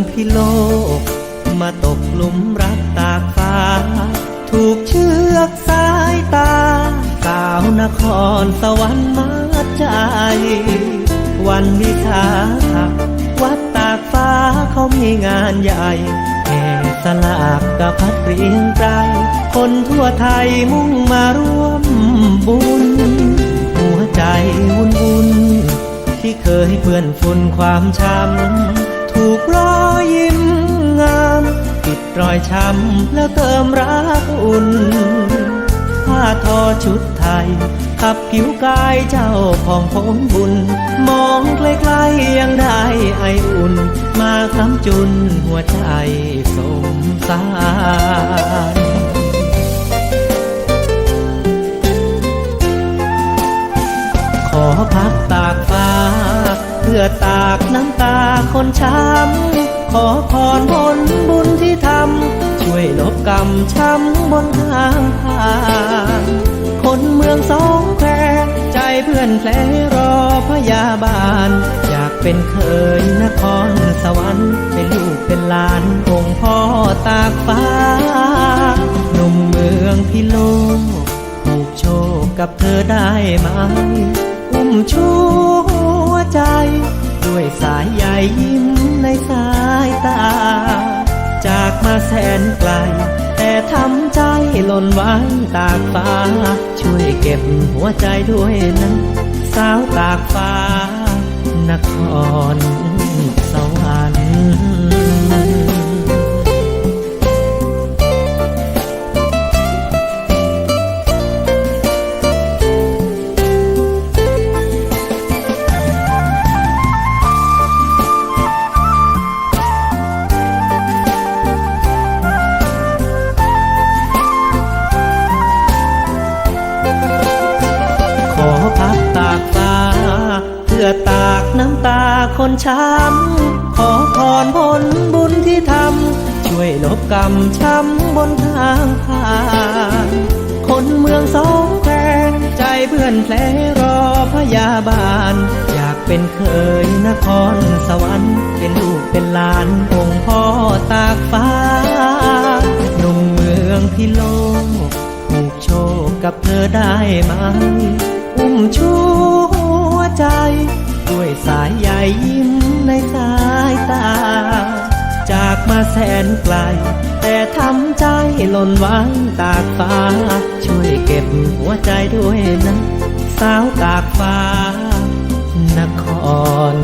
งพิโลก มาตกหลุมรักตากฟ้า ถูกเชือกสายตา สาวนครสวรรค์มาใจ วันวิสาขวัดตากฟ้าเขามีงานใหญ่แห่สลากกับพัดเรียงไกรคนทั่วไทยมุ่งมาร่วมบุญ หัวใจวุ่นวุ่นที่เคยเปื้อนฝุ่นความช้ำ รอยช้ำแล้วเติมรักอุ่น ผ้าทอชุดไทย ขับผิวกายเจ้าของผมบุญ มองใกล้ๆยังได้ไออุ่น มาคำจุนหัวใจสมสารขอพักตากฟ้า เพื่อตากน้ำตาคนช้ำ ขอพรผลบุญที่ทำช่วยลบกรรมช้ำบนทางผ่านคนเมืองสองแควใจเพื่อนแผลรอพยาบาล อยากเป็นเคยนครสวรรค์เป็นลูกเป็นหลานองค์พ่อตากฟ้าหนุ่มเมืองพิโลกผูกโชคกับเธอได้ไหมอุ้มชูหัวใจ ด้วยสายใยยิ้มในสาย ตา จากมาแสนไกล แต่ทำใจหล่นไว้ตากฟ้า ช่วยเก็บหัวใจด้วยนะสาวตากฟ้านครสวรรค์ากฟ้า เพื่อตากน้ำตาคนช้ำ ขอพรผลบุญที่ทำ ช่วยลบกรรมช้ำบนทางผ่านคนเมืองสองแควใจเพื่อนแผลรอพยาบาล อยากเป็นเคยนครสวรรค์ เป็นลูกเป็นหลานองค์พ่อตากฟ้าหนุ่มเมืองพิโลกผูกโชคกับเธอได้ไหมอุ้มชู ใจ ด้วยสายใยยิ้มในสายตา จากมาแสนไกล แต่ทำใจหล่นวางตากฟ้า ช่วยเก็บหัวใจด้วยนะ สาวตากฟ้านคร